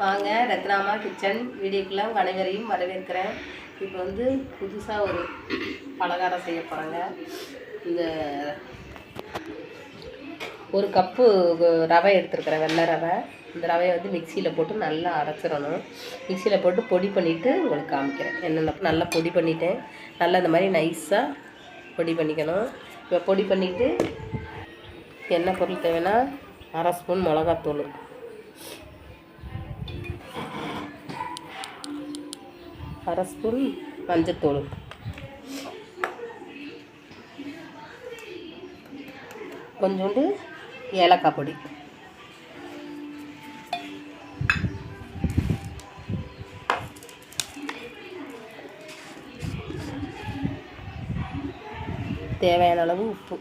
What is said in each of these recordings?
வாங்க ரத்னாமா கிச்சன் வீடியோக்குள்ளே அனைவரையும் வரவேற்கிறேன். இப்போ வந்து புதுசாக ஒரு பலகாரம் செய்ய போகிறாங்க இந்த ஒரு கப்பு ரவை எடுத்துருக்குறேன் வெள்ளை ரவை. இந்த ரவையை வந்து மிக்சியில் போட்டு நல்லா அரைச்சிடணும். மிக்சியில் போட்டு பொடி பண்ணிவிட்டு உங்களுக்கு காமிக்கிறேன். என்னென்ன நல்லா பொடி பண்ணிட்டேன். நல்லா இந்த மாதிரி நைஸாக பொடி பண்ணிக்கணும். இப்போ பொடி பண்ணிவிட்டு என்ன பொருள் தேவைன்னா அரை ஸ்பூன் மிளகாத்தூள். அரை ஸ்பூன் மஞ்சத்தூள். கொஞ்சோண்டு ஏலக்காய் பொடி. தேவையான அளவு உப்பு.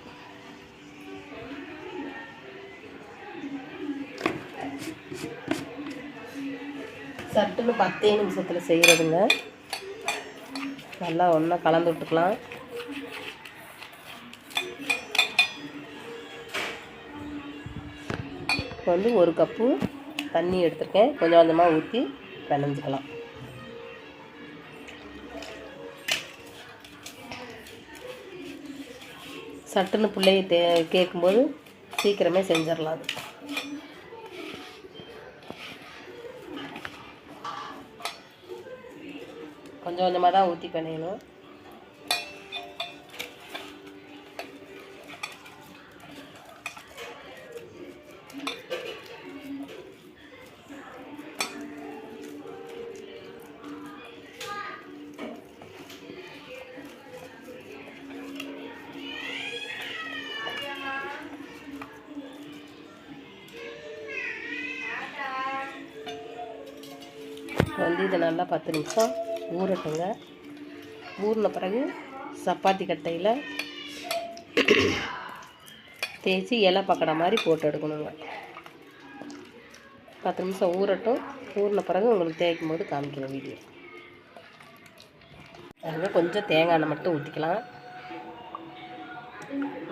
சட்டுன்னு பத்தே நிமிஷத்தில் செய்கிறதுங்க நல்லா ஒன்றா கலந்து விட்டுக்கலாம். இப்போ வந்து ஒரு கப்பு தண்ணி எடுத்திருக்கேன். கொஞ்சம் கொஞ்சமாக ஊற்றி பிணைஞ்சிக்கலாம். சட்டுன்னு பிள்ளைய தே கேட்கும்போது சீக்கிரமே செஞ்சிடலாம் அது. கொஞ்சம் கொஞ்சமாக தான் ஊற்றி பிணையணும் வந்து இது நல்லா பத்து நிமிஷம் ஊறட்டுங்க. ஊறின பிறகு சப்பாத்தி கட்டையில் தேய்ச்சி இலை பக்கடை மாதிரி போட்டு எடுக்கணுங்க. பத்து நிமிஷம் ஊறட்டும். ஊறின பிறகு உங்களுக்கு தேய்க்கும் போது காமிக்கிறேன் வீடியோ. அதில் கொஞ்சம் தேங்காய் எண்ணெய் மட்டும் ஊற்றிக்கலாம்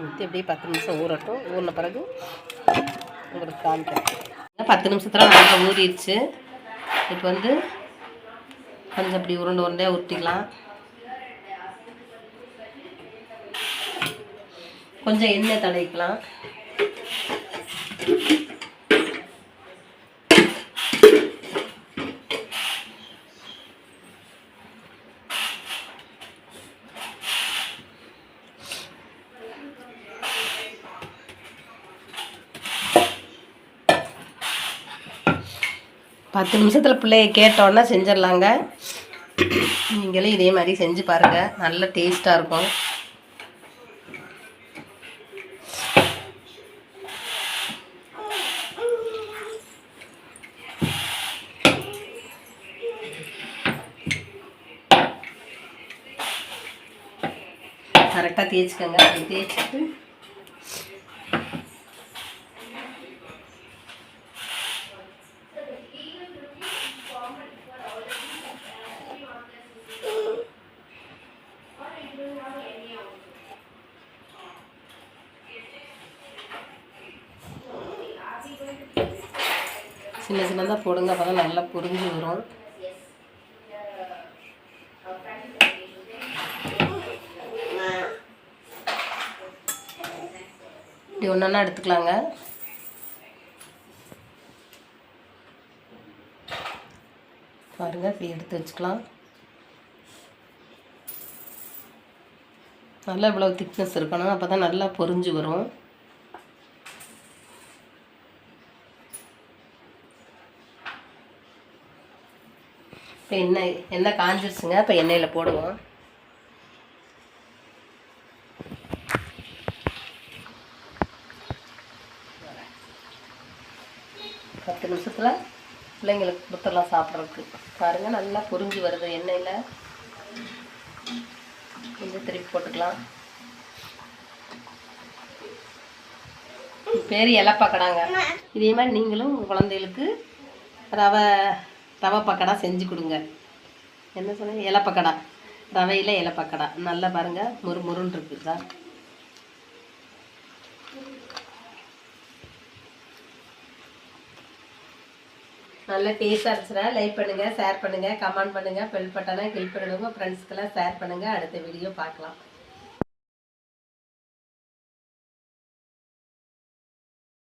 ஊற்றி அப்படியே பத்து நிமிஷம் ஊறட்டும். ஊறின பிறகு உங்களுக்கு காமிக்கிறேன். பத்து நிமிஷத்தில் நல்லா ஊறிடுச்சு. இப்போ வந்து கொஞ்சம் அப்படி உருண்டை உருண்டையாக உருட்டிக்கலாம் கொஞ்சம் எண்ணெய் தடவிக்கலாம். பத்து நிமிஷத்தில் பிள்ளைய கேட்டோன்னா செஞ்சிடலாங்க. நீங்களும் இதே மாதிரி செஞ்சு பாருங்கள் நல்ல டேஸ்ட்டாக இருக்கும். கரெக்டாக தேய்ச்சிக்கோங்க. அப்படி தேய்ச்சிட்டு சின்ன சின்னதாக போடுங்க அப்போ தான் நல்லா புரிஞ்சு வரும். இப்படி ஒன்றா எடுத்துக்கலாங்க. பாருங்க இப்படி எடுத்து வச்சுக்கலாம். நல்லா இவ்வளோ திக்னஸ் இருக்கணும் அப்போ தான் நல்லா பொறிஞ்சு வரும். இப்போ எண்ணெய் எண்ணெய் காஞ்சிருச்சுங்க? இப்போ எண்ணெயில் போடுவோம். பத்து நிமிஷத்தில் பிள்ளைங்களுக்கு கொடுத்துடலாம் சாப்பிட்றதுக்கு. பாருங்கள் நல்லா பொறிஞ்சு வருது எண்ணெயில். கொஞ்சம் திருப்பி போட்டுக்கலாம். பேர் இலப்பாக்கடாங்க இதே மாதிரி நீங்களும் உங்கள் குழந்தைகளுக்கு ரவை ரவை பக்கடா செஞ்சு கொடுங்க. என்ன சொன்னீங்க இலப்பக்கடா ரவையில் இலப்பக்கடா நல்லா பாருங்கள் முறு முருன்னு இருக்குதா நல்லா டேஸ்ட்டாக இருந்துச்சுன்னா லைக் பண்ணுங்கள் ஷேர் பண்ணுங்கள் கமெண்ட் பண்ணுங்கள் பெல் பட்டனை கிளிக் பண்ணிவிடுங்க ஃப்ரெண்ட்ஸ்க்கெல்லாம் ஷேர் பண்ணுங்கள் அடுத்த வீடியோ பார்க்கலாம்.